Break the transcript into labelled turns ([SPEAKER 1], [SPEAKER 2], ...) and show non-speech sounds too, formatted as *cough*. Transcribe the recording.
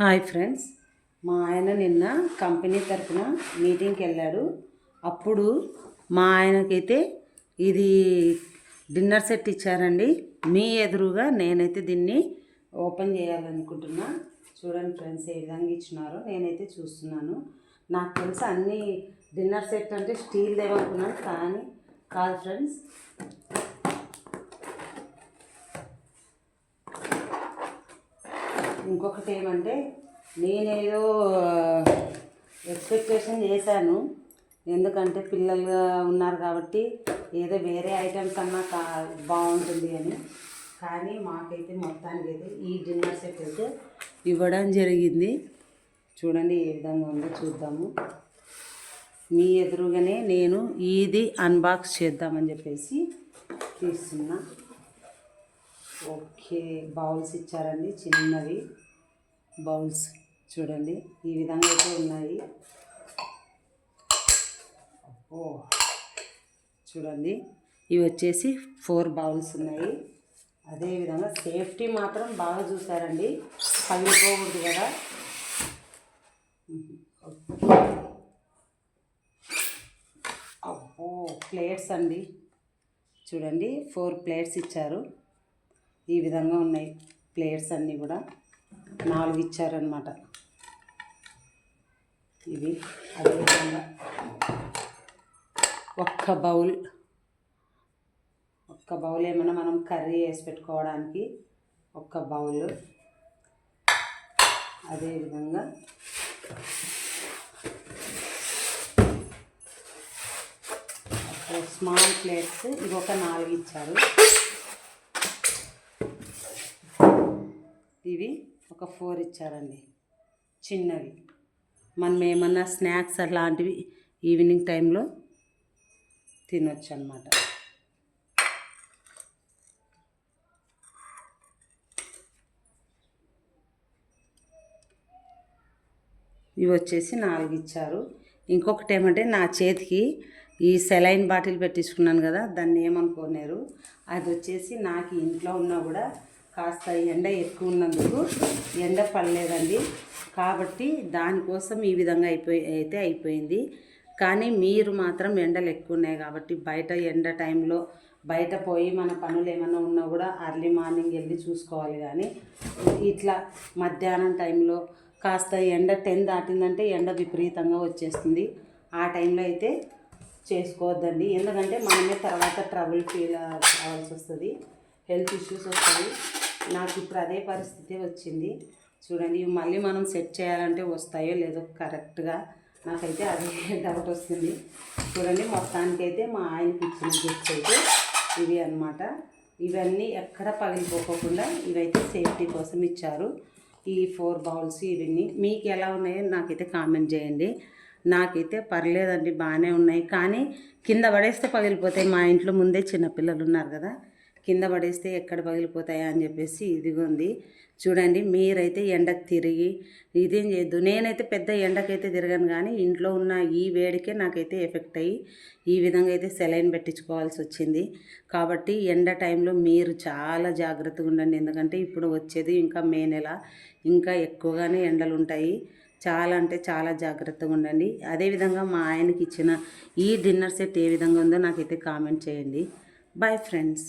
[SPEAKER 1] Hi friends. మా ఆయన నిన్న కంపెనీ తరఫున మీటింగ్కి వెళ్ళాడు. అప్పుడు మా ఆయనకైతే ఇది డిన్నర్ సెట్ ఇచ్చారండి. మీ ఎదురుగా నేనైతే దీన్ని ఓపెన్ చేయాలనుకుంటున్నా. చూడండి ఫ్రెండ్స్ ఏ విధంగా ఇచ్చినారో నేనైతే చూస్తున్నాను. నాకు తెలిసి అన్ని డిన్నర్ సెట్ అంటే స్టీల్ దేవనుకున్నాను కానీ కాదు ఫ్రెండ్స్. ఇంకొకటి ఏమంటే నేనేదో ఎక్స్పెక్టేషన్ చేశాను. ఎందుకంటే పిల్లలు ఉన్నారు కాబట్టి ఏదో వేరే ఐటమ్స్ అన్నా కా బాగుంటుంది అని. కానీ మాకైతే మొత్తానికి అయితే ఈ డిన్నర్ సెట్ అయితే ఇవ్వడం జరిగింది. చూడండి ఏ విధంగా ఉందో చూద్దాము. మీ ఎదురుగానే నేను ఇది అన్బాక్స్ చేద్దామని చెప్పేసి తీస్తున్నా. ఓకే బౌల్స్ ఇచ్చారండి చిన్నవి. బౌల్స్ చూడండి ఈ విధంగా అయితే ఉన్నాయి. ఓ చూడండి ఇవి వచ్చేసి ఫోర్ బౌల్స్ ఉన్నాయి. అదేవిధంగా సేఫ్టీ మాత్రం బాగా చూసారండి. పగిలిపోకూడదు కదా. అబ్బో ప్లేట్స్ అండి. చూడండి ఫోర్ ప్లేట్స్ ఇచ్చారు. ఈ విధంగా ఉన్నాయి ప్లేయర్స్ అన్నీ కూడా. నాలుగు ఇచ్చారనమాట ఇవి అదేవిధంగా ఒక్క బౌల్. ఒక్క బౌల్ ఏమైనా మనం కర్రీ వేసి పెట్టుకోవడానికి ఒక్క బౌల్. అదేవిధంగా స్మాల్ ప్లేట్స్ ఇవి ఒక నాలుగు ఇచ్చారు ఇవి ఒక ఫోర్ ఇచ్చారండి. చిన్నవి. మనం ఏమన్నా స్నాక్స్ అలాంటివి ఈవినింగ్ టైంలో తినొచ్చు అనమాట ఇవి వచ్చేసి నాలుగు ఇచ్చారు. ఇంకొకటి ఏమంటే నా చేతికి ఈ సెలైన్ బాటిల్ పెట్టించుకున్నాను కదా దాన్ని ఏమనుకోలేరు అది వచ్చేసి నాకు ఇంట్లో ఉన్నా కూడా కాస్త ఎండ ఎక్కువ ఉన్నందుకు ఎండ పడలేదండి. కాబట్టి దానికోసం ఈ విధంగా అయిపోయి అయితే అయిపోయింది. కానీ మీరు మాత్రం ఎండలు ఎక్కువ ఉన్నాయి కాబట్టి బయట ఎండ టైంలో బయట పోయి మన పనులు ఏమైనా ఉన్నా కూడా అర్లీ మార్నింగ్ వెళ్ళి చూసుకోవాలి కానీ ఇట్లా మధ్యాహ్నం టైంలో కాస్త ఎండ టెన్ దాటిందంటే ఎండ విపరీతంగా వచ్చేస్తుంది. ఆ టైంలో అయితే చేసుకోవద్దండి. ఎందుకంటే మనమే తర్వాత ట్రబుల్ ఫీల్ అవ్వాల్సి వస్తుంది. హెల్త్ ఇష్యూస్ వస్తాయి. నాకు ఇప్పుడు అదే పరిస్థితి వచ్చింది. చూడండి ఇవి మళ్ళీ మనం సెట్ చేయాలంటే వస్తాయో లేదో కరెక్ట్గా నాకైతే అదే *laughs* డౌట్ వస్తుంది. చూడండి మొత్తానికైతే మా ఆయనకి ఇచ్చిన గిఫ్ట్స్ అయితే ఇవి అన్నమాట. ఇవన్నీ ఎక్కడ పగిలిపోకుండా ఇవైతే సేఫ్టీ కోసం ఇచ్చారు. ఈ ఫోర్ బౌల్స్ ఇవన్నీ మీకు ఎలా ఉన్నాయో నాకైతే కామెంట్ చేయండి. నాకైతే పర్లేదండి బాగానే ఉన్నాయి. కానీ కింద పడేస్తే పగిలిపోతాయి. మా ఇంట్లో ముందే చిన్నపిల్లలు ఉన్నారు కదా కింద పడేస్తే ఎక్కడ పగిలిపోతాయా అని చెప్పేసి ఇదిగోంది చూడండి మీరైతే ఎండకు తిరిగి ఇదేం చేయొద్దు. నేనైతే పెద్ద ఎండకైతే తిరగను కానీ ఇంట్లో ఉన్న ఈ వేడికే నాకైతే ఎఫెక్ట్ అయ్యి ఈ విధంగా అయితే సెలైన్ పెట్టించుకోవాల్సి వచ్చింది. కాబట్టి ఎండ టైంలో మీరు చాలా జాగ్రత్తగా ఉండండి. ఎందుకంటే ఇప్పుడు వచ్చేది ఇంకా మే నెల. ఇంకా ఎక్కువగానే ఎండలు ఉంటాయి. చాలా అంటే చాలా జాగ్రత్తగా ఉండండి. అదేవిధంగా మా ఆయనకి ఇచ్చిన ఈ డిన్నర్ సెట్ ఏ విధంగా ఉందో నాకైతే కామెంట్ చేయండి. Bye friends.